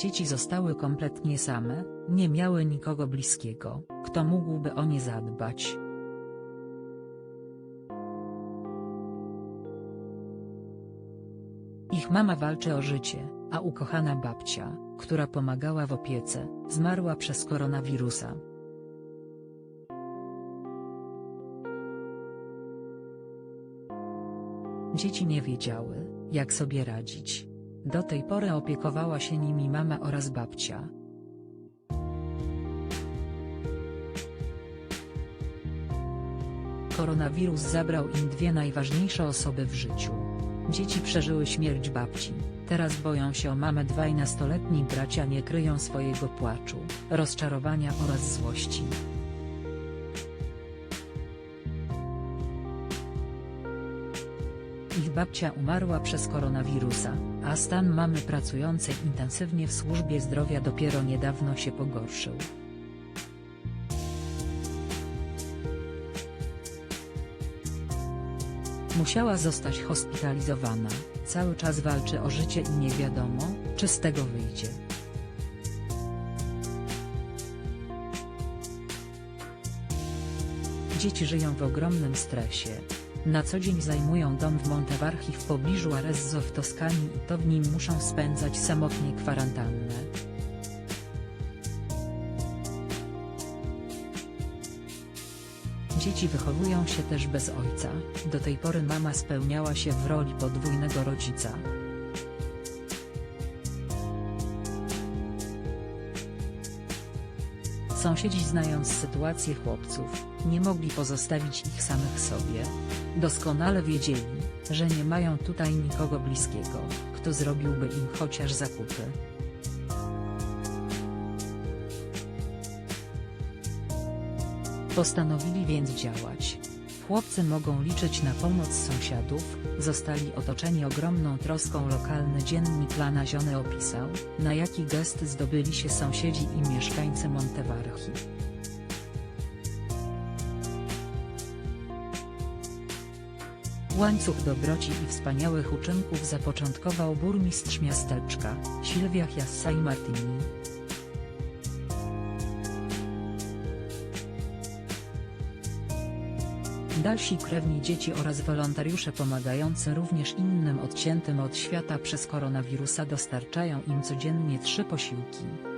Dzieci zostały kompletnie same, nie miały nikogo bliskiego, kto mógłby o nie zadbać. Ich mama walczy o życie, a ukochana babcia, która pomagała w opiece, zmarła przez koronawirusa. Dzieci nie wiedziały, jak sobie radzić. Do tej pory opiekowała się nimi mama oraz babcia. Koronawirus zabrał im dwie najważniejsze osoby w życiu. Dzieci przeżyły śmierć babci, teraz boją się o mamę dwaj nastoletni bracia nie kryją swojego płaczu, rozczarowania oraz złości. Ich babcia umarła przez koronawirusa, a stan mamy pracującej intensywnie w służbie zdrowia dopiero niedawno się pogorszył. Musiała zostać hospitalizowana, cały czas walczy o życie i nie wiadomo, czy z tego wyjdzie. Dzieci żyją w ogromnym stresie. Na co dzień zajmują dom w Montevarchi w pobliżu Arezzo w Toskanii i to w nim muszą spędzać samotnie kwarantannę. Dzieci wychowują się też bez ojca, do tej pory mama spełniała się w roli podwójnego rodzica. Sąsiedzi znając sytuację chłopców, nie mogli pozostawić ich samych sobie. Doskonale wiedzieli, że nie mają tutaj nikogo bliskiego, kto zrobiłby im chociaż zakupy. Postanowili więc działać. Chłopcy mogą liczyć na pomoc sąsiadów, zostali otoczeni ogromną troską lokalny dziennik La Nazione opisał, na jaki gest zdobyli się sąsiedzi i mieszkańcy Montevarchi. Łańcuch dobroci i wspaniałych uczynków zapoczątkował burmistrz miasteczka, Silvia Chiassa i Martini. Dalsi krewni dzieci oraz wolontariusze pomagający również innym odciętym od świata przez koronawirusa dostarczają im codziennie trzy posiłki.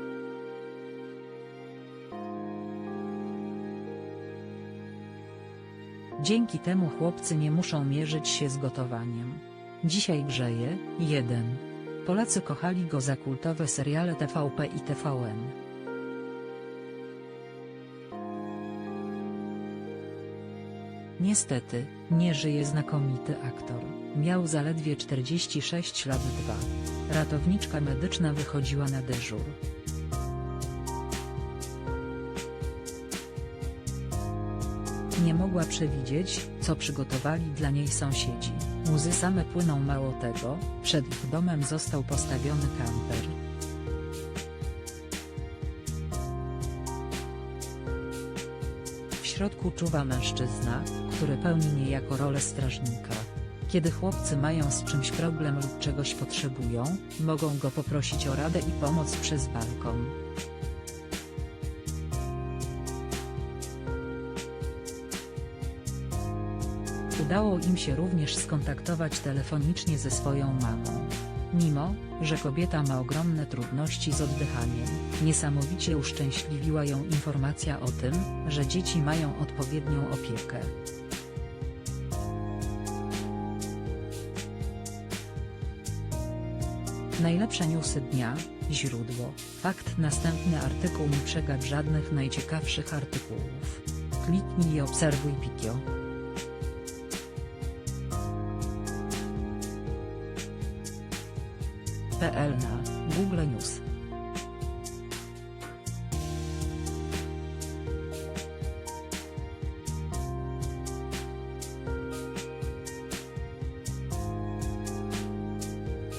Dzięki temu chłopcy nie muszą mierzyć się z gotowaniem. Dzisiaj grzeje, 1. Polacy kochali go za kultowe seriale TVP i TVN. Niestety, nie żyje znakomity aktor, miał zaledwie 46 lat 2. Ratowniczka medyczna wychodziła na dyżur. Nie mogła przewidzieć, co przygotowali dla niej sąsiedzi. Łzy same płyną mało tego, przed ich domem został postawiony kamper. W środku czuwa mężczyzna, który pełni niejako rolę strażnika. Kiedy chłopcy mają z czymś problem lub czegoś potrzebują, mogą go poprosić o radę i pomoc przez balkon. Udało im się również skontaktować telefonicznie ze swoją mamą. Mimo, że kobieta ma ogromne trudności z oddychaniem, niesamowicie uszczęśliwiła ją informacja o tym, że dzieci mają odpowiednią opiekę. Najlepsze newsy dnia, źródło, fakt następny artykuł nie przegap żadnych najciekawszych artykułów. Kliknij i obserwuj Pikio. PL na Google News